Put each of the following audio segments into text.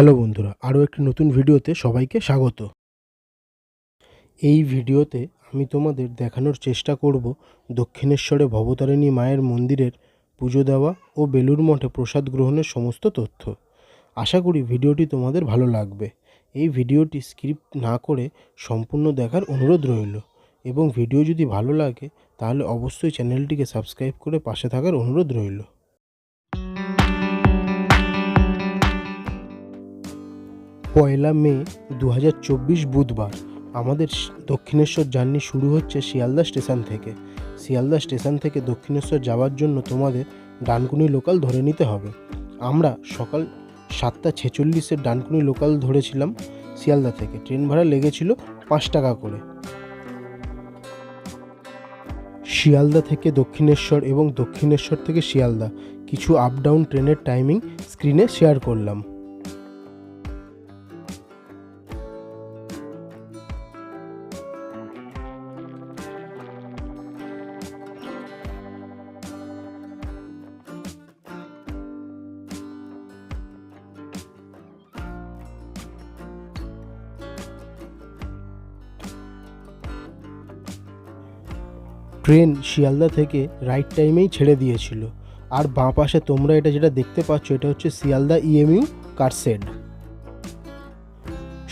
Hello বন্ধুরা, আরও একটি নতুন ভিডিওতে সবাইকে স্বাগত। এই ভিডিওতে আমি তোমাদের দেখানোর চেষ্টা করব দক্ষিণেশ্বরে ভবতারিণী মায়ের মন্দিরের পুজো দেওয়া ও বেলুর মঠে প্রসাদ গ্রহণের সমস্ত তথ্য। আশা করি ভিডিওটি তোমাদের ভালো লাগবে। এই ভিডিওটি স্ক্রিপ্ট না করে সম্পূর্ণ দেখার অনুরোধ রইল এবং ভিডিও যদি ভালো লাগে তাহলে অবশ্যই চ্যানেলটিকে সাবস্ক্রাইব করে পাশে থাকার অনুরোধ রইল। পয়লা মে দু হাজার চব্বিশ বুধবার। আমাদের দক্ষিণেশ্বর জার্নি শুরু হচ্ছে শিয়ালদা স্টেশন থেকে। শিয়ালদা স্টেশন থেকে দক্ষিণেশ্বর যাওয়ার জন্য তোমাদের ডানকুনি লোকাল ধরে নিতে হবে। আমরা সকাল সাতটা ছেচল্লিশের ডানকুনি লোকাল ধরেছিলাম শিয়ালদা থেকে। ট্রেন ভাড়া লেগেছিল পাঁচ টাকা করে। শিয়ালদা থেকে দক্ষিণেশ্বর এবং দক্ষিণেশ্বর থেকে শিয়ালদা। কিছু আপ ডাউন ট্রেনের টাইমিং স্ক্রিনে শেয়ার করলাম। ট্রেন শিয়ালদা থেকে রাইট টাইমেই ছেড়ে দিয়েছিল। আর বাঁ পাশে তোমরা এটা যেটা দেখতে পাচ্ছ, এটা হচ্ছে শিয়ালদা ইএমইউ কারশেড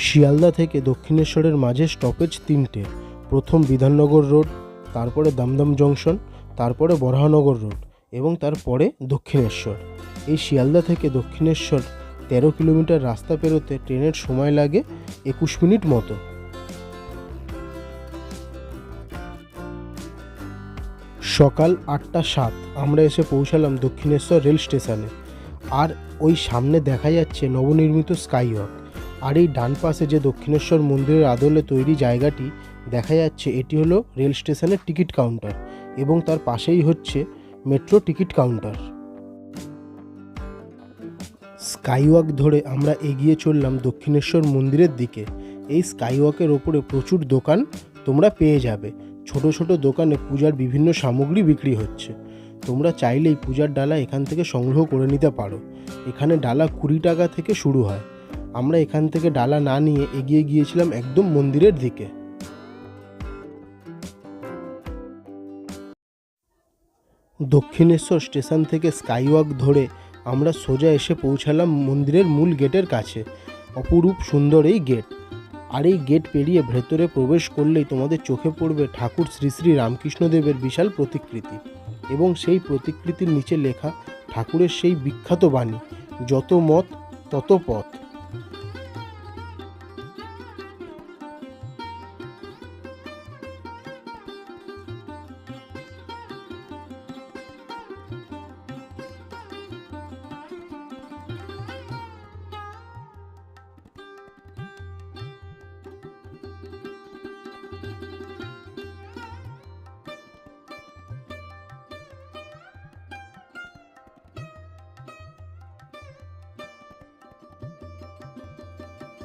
শিয়ালদা থেকে দক্ষিণেশ্বরের মাঝে স্টপেজ তিনটে। প্রথম বিধাননগর রোড তারপরে দমদম জংশন তারপরে বরাহনগর রোড এবং তারপরে দক্ষিণেশ্বর। এই শিয়ালদা থেকে দক্ষিণেশ্বর তেরো কিলোমিটার রাস্তা পেরোতে ট্রেনের সময় লাগে একুশ মিনিট মতো। সকাল আটটা সাত আমরা এসে পৌঁছালাম দক্ষিণেশ্বর রেল স্টেশনে। আর ওই সামনে দেখা যাচ্ছে নবনির্মিত স্কাইওয়াক আর এই ডান পাশে যে দক্ষিণেশ্বর মন্দিরের আদলে তৈরি জায়গাটি, দেখা যাচ্ছে এটি হলো রেল স্টেশনের টিকিট কাউন্টার এবং তার পাশেই হচ্ছে মেট্রো টিকিট কাউন্টার। স্কাইওয়াক ধরে আমরা এগিয়ে চললাম দক্ষিণেশ্বর মন্দিরের দিকে। এই স্কাইওয়াকের ওপরে প্রচুর দোকান তোমরা পেয়ে যাবে। ছোট ছোট দোকানে পূজার বিভিন্ন সামগ্রী বিক্রি হচ্ছে। তোমরা চাইলেই পূজার ডালা এখান থেকে সংগ্রহ করে নিতে পারো। এখানে ডালা কুড়ি টাকা থেকে শুরু হয়। আমরা এখান থেকে ডালা না নিয়ে এগিয়ে গিয়েছিলাম একদম মন্দিরের দিকে। দক্ষিণেশ্বর স্টেশন থেকে স্কাইওয়াক ধরে আমরা সোজা এসে পৌঁছালাম মন্দিরের মূল গেটের কাছে। অপরূপ সুন্দর এই গেট। আর এই গেট পেরিয়ে ভেতরে প্রবেশ করলেই তোমাদের চোখে পড়বে ঠাকুর শ্রী শ্রী রামকৃষ্ণদেবের বিশাল প্রতিকৃতি। এবং সেই প্রতিকৃতির নিচে লেখা ঠাকুরের সেই বিখ্যাত বাণী, যত মত, তত পথ।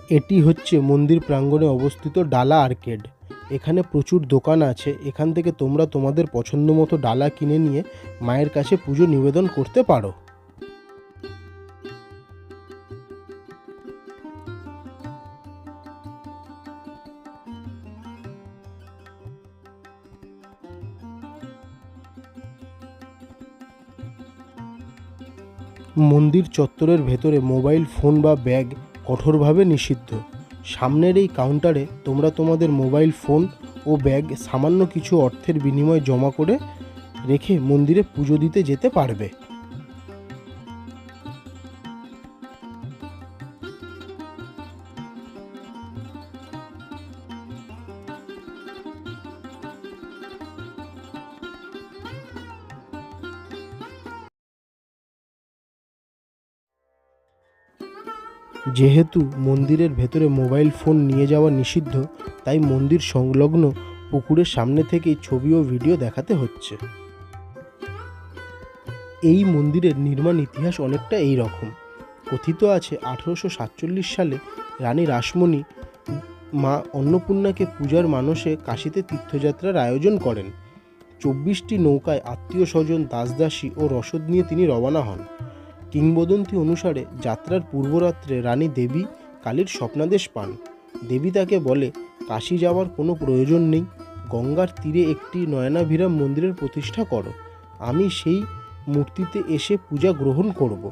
এটি হচ্ছে মন্দির প্রাঙ্গণে অবস্থিত ডালা আর্কেড। এখানে প্রচুর দোকান আছে। এখান থেকে তোমরা তোমাদের পছন্দ মতো ডালা কিনে নিয়ে মায়ের কাছে পুজো নিবেদন করতে পারো। মন্দির চত্বরের ভেতরে মোবাইল ফোন বা ব্যাগ কঠোরভাবে নিষিদ্ধ। সামনের এই কাউন্টারে তোমরা তোমাদের মোবাইল ফোন ও ব্যাগ সামান্য কিছু অর্থের বিনিময়ে জমা করে রেখে মন্দিরে পুজো দিতে যেতে পারবে। যেহেতু মন্দিরের ভেতরে মোবাইল ফোন নিয়ে যাওয়া নিষিদ্ধ, তাই মন্দির সংলগ্ন পুকুরের সামনে থেকেই ছবি ও ভিডিও দেখাতে হচ্ছে। এই মন্দিরের নির্মাণ ইতিহাস অনেকটা এই রকম। কথিত আছে, আঠেরোশো সাতচল্লিশ সালে রানী রাসমণি মা অন্নপূর্ণাকে পূজার মানসে কাশীতে তীর্থযাত্রার আয়োজন করেন। চব্বিশটি নৌকায় আত্মীয় স্বজন, দাসদাসী ও রসদ নিয়ে তিনি রওনা হন। কিংবদন্তি অনুসারে যাত্রার পূর্বরাত্রে রানী দেবী কালীর স্বপ্নাদেশ পান। দেবী তাকে বলে, কাশি যাওয়ার কোনো প্রয়োজন নেই। গঙ্গার তীরে একটি নয়নাভিরাম মন্দিরের প্রতিষ্ঠা করো। আমি সেই মূর্তিতে এসে পূজা গ্রহণ করব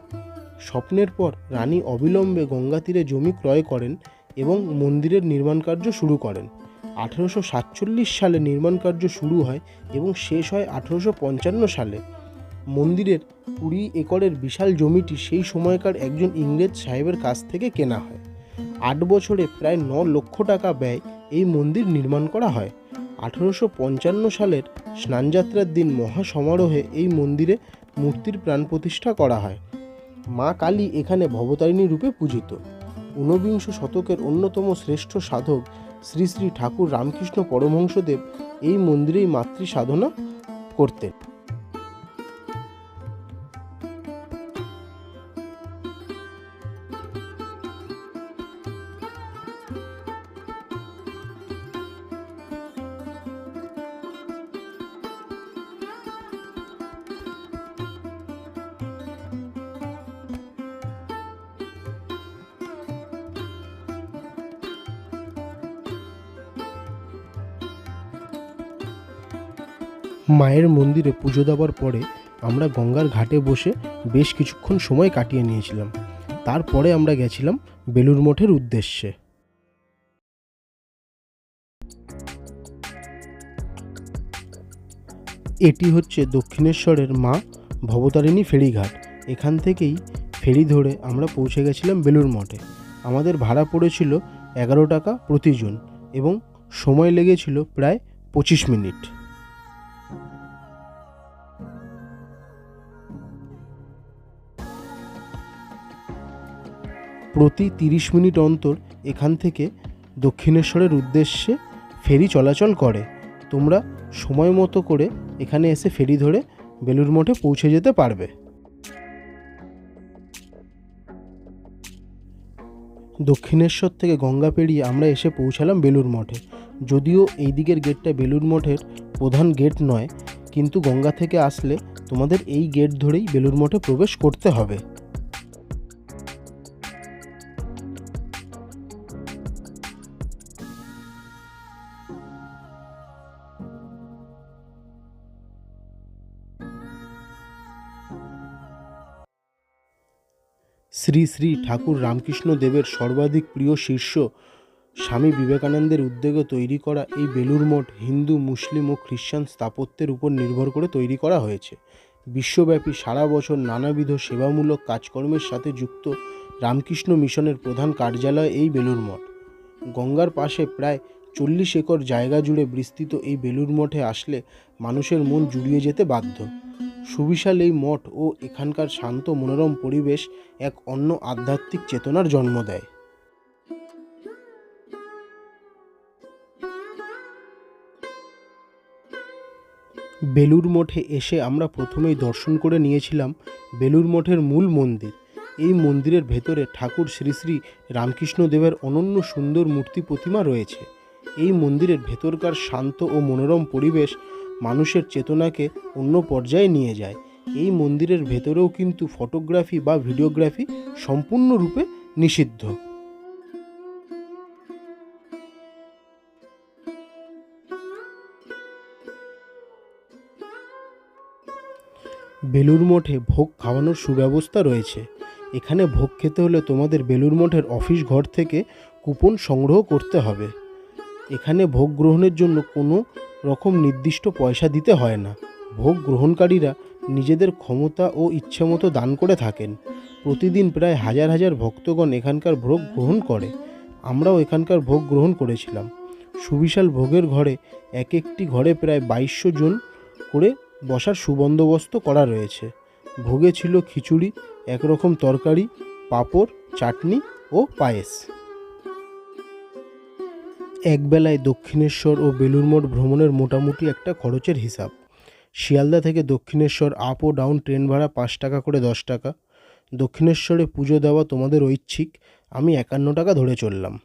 স্বপ্নের পর রানী অবিলম্বে গঙ্গা তীরে জমি ক্রয় করেন এবং মন্দিরের নির্মাণ কার্য শুরু করেন। আঠেরোশো সাতচল্লিশ সালে নির্মাণ কার্য শুরু হয় এবং শেষ হয় আঠেরোশো পঞ্চান্ন সালে। মন্দিরের কুড়ি একরের বিশাল জমিটি সেই সময়কার একজন ইংরেজ সাহেবের কাছ থেকে কেনা হয়। আট বছরে প্রায় ন লক্ষ টাকা ব্যয় এই মন্দির নির্মাণ করা হয়। আঠেরোশো পঞ্চান্ন সালের স্নানযাত্রার দিন মহা সমারোহে এই মন্দিরে মূর্তির প্রাণ প্রতিষ্ঠা করা হয়। মা কালী এখানে ভবতারিণী রূপে পূজিত। ঊনবিংশ শতকের অন্যতম শ্রেষ্ঠ সাধক শ্রী শ্রী ঠাকুর রামকৃষ্ণ পরমহংসদেব এই মন্দিরেই মাতৃ সাধনা করতেন। মায়ের মন্দিরে পুজো দেওয়ার পরে আমরা গঙ্গার ঘাটে বসে বেশ কিছুক্ষণ সময় কাটিয়ে নিয়েছিলাম। তারপরে আমরা গেছিলাম বেলুর মঠের উদ্দেশ্যে। এটি হচ্ছে দক্ষিণেশ্বরের মা ভবতারিণী ফেরিঘাট। এখান থেকেই ফেরি ধরে আমরা পৌঁছে গেছিলাম বেলুর মঠে। আমাদের ভাড়া পড়েছিল এগারো টাকা প্রতিজন এবং সময় লেগেছিল প্রায় পঁচিশ মিনিট। প্রতি তিরিশ মিনিট অন্তর এখান থেকে দক্ষিণেশ্বরের উদ্দেশ্যে ফেরি চলাচল করে। তোমরা সময় মতো করে এখানে এসে ফেরি ধরে বেলুর মঠে পৌঁছে যেতে পারবে। দক্ষিণেশ্বর থেকে গঙ্গা পেরিয়ে আমরা এসে পৌঁছালাম বেলুর মঠে। যদিও এই দিকের গেটটা বেলুর মঠের প্রধান গেট নয়, কিন্তু গঙ্গা থেকে আসলে তোমাদের এই গেট ধরেই বেলুর মঠে প্রবেশ করতে হবে। শ্রী শ্রী ঠাকুর রামকৃষ্ণ দেবের সর্বাধিক প্রিয় শীর্ষ স্বামী বিবেকানন্দের উদ্যোগে তৈরি করা এই বেলুর মঠ হিন্দু, মুসলিম ও খ্রিস্টান স্থাপত্যের উপর নির্ভর করে তৈরি করা হয়েছে। বিশ্বব্যাপী সারা বছর নানাবিধ সেবামূলক কাজকর্মের সাথে যুক্ত রামকৃষ্ণ মিশনের প্রধান কার্যালয় এই বেলুর মঠ। গঙ্গার পাশে প্রায় চল্লিশ একর জায়গা জুড়ে বিস্তৃত এই বেলুর মঠে আসলে মানুষের মন জুড়িয়ে যেতে বাধ্য। সুবিশাল এই মঠ ও এখানকার শান্ত মনোরম পরিবেশ এক অন্য আধ্যাত্মিক চেতনার জন্ম দেয়। বেলুর মঠে এসে আমরা প্রথমেই দর্শন করে নিয়েছিলাম বেলুর মঠের মূল মন্দির। এই মন্দিরের ভেতরে ঠাকুর শ্রী শ্রী রামকৃষ্ণ দেবের অনন্য সুন্দর মূর্তি প্রতিমা রয়েছে। এই মন্দিরের ভেতরকার শান্ত ও মনোরম পরিবেশ মানুষের চেতনাকে অন্য পর্যায়ে নিয়ে যায়। এই মন্দিরের ভেতরেও কিন্তু ফটোগ্রাফি বা ভিডিওগ্রাফি সম্পূর্ণরূপে নিষিদ্ধ। বেলুর মঠে ভোগ খাওয়ানোর সুব্যবস্থা রয়েছে। এখানে ভোগ খেতে হলে তোমাদের বেলুর মঠের অফিস ঘর থেকে কুপন সংগ্রহ করতে হবে। এখানে ভোগ গ্রহণের জন্য কোনো রকম নির্দিষ্ট পয়সা দিতে হয় না। ভোগ গ্রহণকারীরা নিজেদের ক্ষমতা ও ইচ্ছেমতো দান করে থাকেন। প্রতিদিন প্রায় হাজার হাজার ভক্তগণ এখানকার ভোগ গ্রহণ করে। আমরাও এখানকার ভোগ গ্রহণ করেছিলাম। সুবিশাল ভোগের ঘরে এক একটি ঘরে প্রায় বাইশশো জন করে বসার সুবন্দোবস্ত করা রয়েছে। ভোগে ছিল খিচুড়ি, একরকম তরকারি, পাঁপড়, চাটনি ও পায়েস। একবেলায় দক্ষিণেশ্বর ও বেলুর মঠ ভ্রমণের মোটামুটি একটা খরচের হিসাব। শিয়ালদা থেকে দক্ষিণেশ্বর আপ ও ডাউন ট্রেন ভাড়া পাঁচ টাকা করে দশ টাকা। দক্ষিণেশ্বরে পুজো দেওয়া তোমাদের ঐচ্ছিক, আমি একান্ন টাকা ধরে চললাম।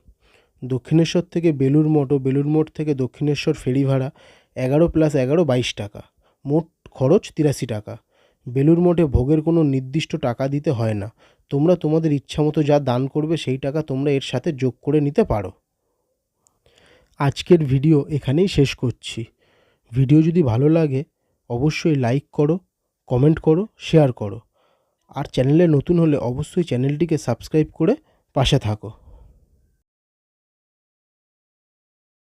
দক্ষিণেশ্বর থেকে বেলুর মঠ ও বেলুর মঠ থেকে দক্ষিণেশ্বর ফেরি ভাড়া এগারো প্লাস এগারো বাইশ টাকা। মোট খরচ তিরাশি টাকা। বেলুর মঠে ভোগের কোনো নির্দিষ্ট টাকা দিতে হয় না। তোমরা তোমাদের ইচ্ছামতো যা দান করবে সেই টাকা তোমরা এর সাথে যোগ করে নিতে পারো। আজকের ভিডিও এখানেই শেষ করছি। ভিডিও যদি ভালো লাগে, অবশ্যই লাইক করো কমেন্ট করো শেয়ার করো। আর চ্যানেলে নতুন হলে অবশ্যই চ্যানেলটিকে সাবস্ক্রাইব করে পাশে থাকো।